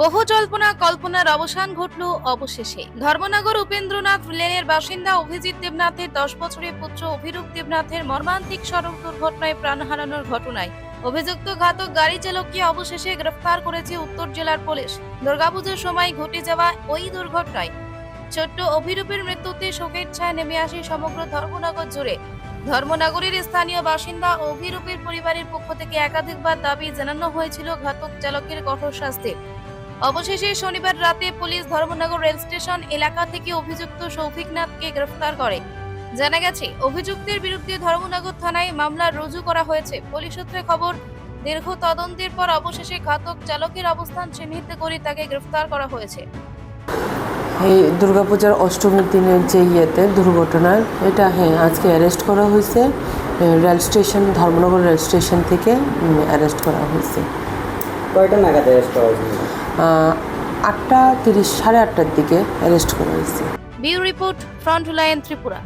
বহু জল্পনা কল্পনার অবসান ঘটল অবশেষে। ধর্মনগর উপেন্দ্রনাথ লেনের বাসিন্দা অভিজিৎ দেবনাথের দশ বছরের পুত্র অভিরূপ দেবনাথের মর্মান্তিক সড়ক দুর্ঘটনায় প্রাণ হারানোর ঘটনায়। অভিযুক্ত ঘাতক গাড়ি চালককে অবশেষে গ্রেফতার করেছে উত্তর জেলার পুলিশ। দুর্গাপুজোর সময় ঘটে যাওয়া ওই দুর্ঘটনায় ছোট্ট অভিরূপের মৃত্যুতে শোকের ছায়া নেমে আসে সমগ্র ধর্মনগর জুড়ে। ধর্মনগরের স্থানীয় বাসিন্দা অভিরূপের পরিবারের পক্ষ থেকে একাধিকবার দাবি জানানো হয়েছিল ঘাতক চালকের কঠোর শাস্তির। অবশেষে শনিবার রাতে পুলিশ ধর্মনগর রেল স্টেশন এলাকা থেকে অভিযুক্ত সৌভিক নাথকে গ্রেফতার করে। জানা গেছে অভিযুক্তের বিরুদ্ধে ধর্মনগর থানায় মামলা রুজু করা হয়েছে। পুলিশ সূত্রে খবর দীর্ঘ তদন্তের পর অবশেষে ঘাতক চালকের অবস্থান চিহ্নিত করে তাকে গ্রেফতার করা হয়েছে। এই দুর্গাপূজার অষ্টমীর দিনের যে ইয়েতে দুর্ঘটনার এটা হ্যাঁ আজকে অ্যারেস্ট করা হয়েছে। Rail station Dharmanagar rail station থেকে অ্যারেস্ট করা হয়েছে। কয়টা নাগাদ অ্যারেস্ট করা হয়েছিল আহ, আটটা তিরিশ সাড়ে আটটার দিকে অ্যারেস্ট করা হয়েছে। Bureau report front line Tripura.